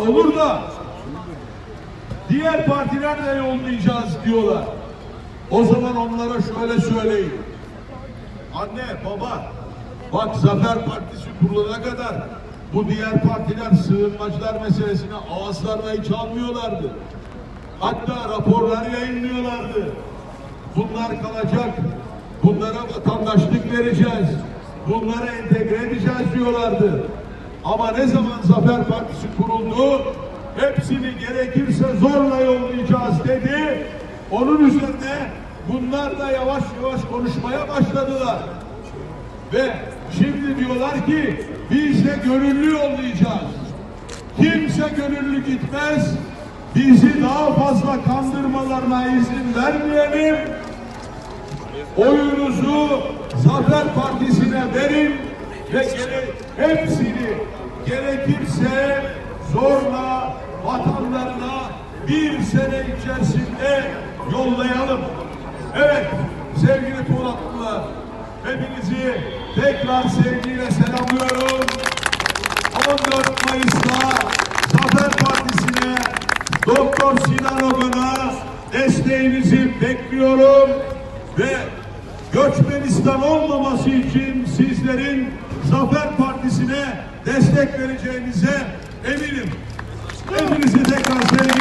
Olur da diğer partiler de yollayacağız diyorlar. O zaman onlara şöyle söyleyin. Anne, baba, bak Zafer Partisi kurulana kadar bu diğer partiler sığınmacılar meselesine ağızlarına hiç almıyorlardı. Hatta raporlar yayınlıyorlardı. Bunlar kalacak. Bunlara vatandaşlık vereceğiz. Bunları entegre edeceğiz diyorlardı. Ama ne zaman Zafer Partisi kuruldu, hepsini gerekirse zorla yollayacağız dedi. Onun üzerine bunlar da yavaş yavaş konuşmaya başladılar. Ve şimdi diyorlar ki biz de gönüllü yollayacağız. Kimse gönüllü gitmez. Bizi daha fazla kandırmalarına izin vermeyelim. Oyunuzu Zafer Partisi'ne verin ve hepsini gerekirse zorla vatanlarına bir sene içerisinde yollayalım. Evet sevgili Polatlılar hepinizi tekrar sevgiyle selamlıyorum. 14 Mayıs'ta Zafer Partisi'ne Doktor Sinan Ogun'a desteğinizi bekliyorum ve Göçmenistan olmaması için sizlerin Zafer Partisi'ne destek vereceğinize eminim. Hepinizi tekrar sevgiyle